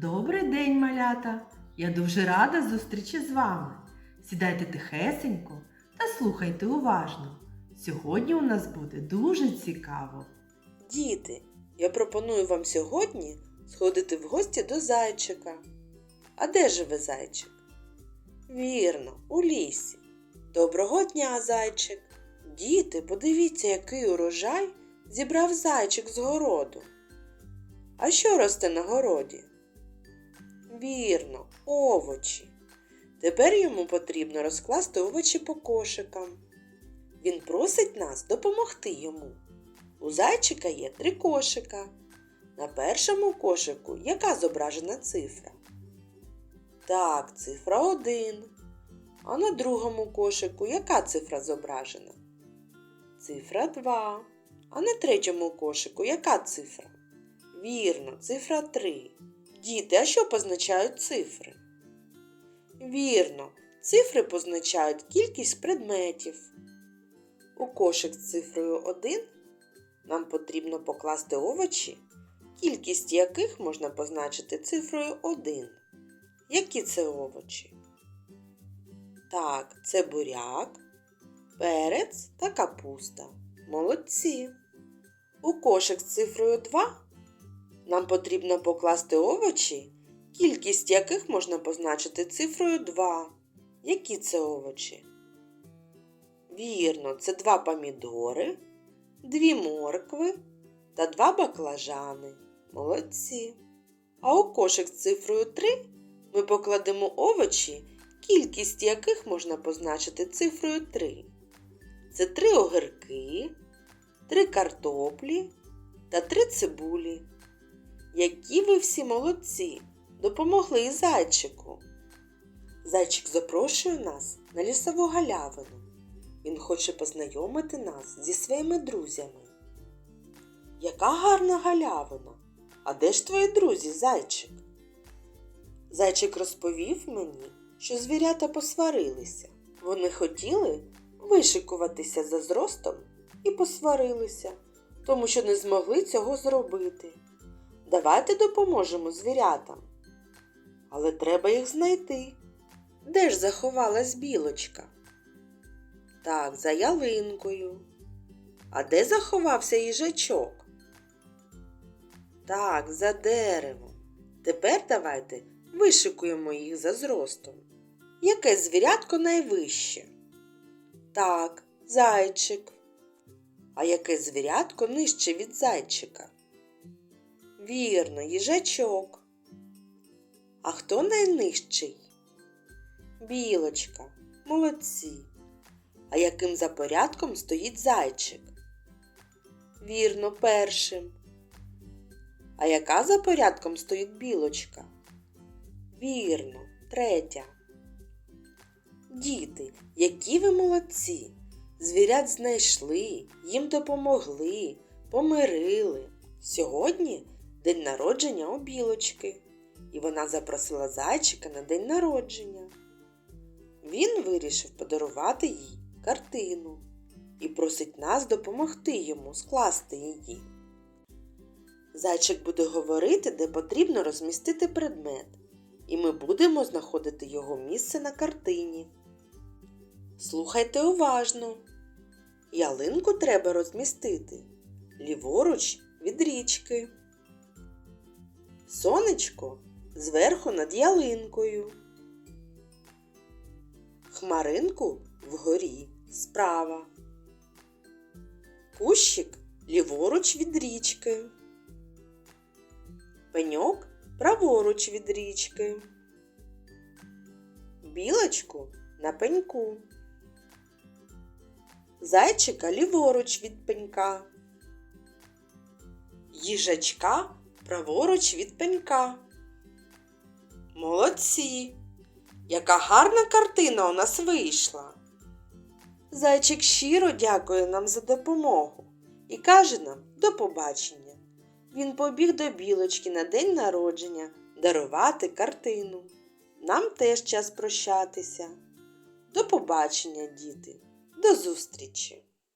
Добрий день, малята! Я дуже рада зустрічі з вами. Сідайте тихесенько та слухайте уважно. Сьогодні у нас буде дуже цікаво. Діти, я пропоную вам сьогодні сходити в гості до зайчика. А де живе зайчик? Вірно, у лісі. Доброго дня, зайчик. Діти, подивіться, який урожай зібрав зайчик з городу. А що росте на городі? Вірно, овочі. Тепер йому потрібно розкласти овочі по кошикам. Він просить нас допомогти йому. У зайчика є три кошика. На першому кошику яка зображена цифра? Так, цифра 1. А на другому кошику яка цифра зображена? Цифра 2. А на третьому кошику яка цифра? Вірно, цифра 3. Діти, а що позначають цифри? Вірно, цифри позначають кількість предметів. У кошик з цифрою 1 нам потрібно покласти овочі, кількість яких можна позначити цифрою 1. Які це овочі? Так, це буряк, перець та капуста. Молодці. У кошик з цифрою 2 нам потрібно покласти овочі, кількість яких можна позначити цифрою 2. Які це овочі? Вірно, це два помідори, дві моркви та два баклажани. Молодці. А у кошик з цифрою 3 ми покладемо овочі, кількість яких можна позначити цифрою 3. Це три огірки, три картоплі та три цибулі. Які ви всі молодці! Допомогли і зайчику. Зайчик запрошує нас на лісову галявину. Він хоче познайомити нас зі своїми друзями. Яка гарна галявина! А де ж твої друзі, зайчик? Зайчик розповів мені, що звірята посварилися. Вони хотіли вишикуватися за зростом і посварилися, тому що не змогли цього зробити. Давайте допоможемо звірятам. Але треба їх знайти. Де ж заховалась білочка? Так, за ялинкою. А де заховався їжачок? Так, за деревом. Тепер давайте вишикуємо їх за зростом. Яке звірятко найвище? Так, зайчик. А яке звірятко нижче від зайчика? Вірно, їжачок. А хто найнижчий? Білочка. Молодці. А яким за порядком стоїть зайчик? Вірно, першим. А яка за порядком стоїть білочка? Вірно, третя. Діти, які ви молодці! Звірят знайшли, їм допомогли, помирили. Сьогодні день народження у білочки, і вона запросила зайчика на день народження. Він вирішив подарувати їй картину і просить нас допомогти йому скласти її. Зайчик буде говорити, де потрібно розмістити предмет, і ми будемо знаходити його місце на картині. Слухайте уважно. Ялинку треба розмістити ліворуч від річки. Сонечко зверху над ялинкою. Хмаринку вгорі справа. Кущик ліворуч від річки. Пеньок праворуч від річки. Білочку на пеньку. Зайчика ліворуч від пенька. Їжачка праворуч від пенька. Молодці! Яка гарна картина у нас вийшла. Зайчик щиро дякує нам за допомогу і каже нам до побачення. Він побіг до білочки на день народження дарувати картину. Нам теж час прощатися. До побачення, діти, до зустрічі!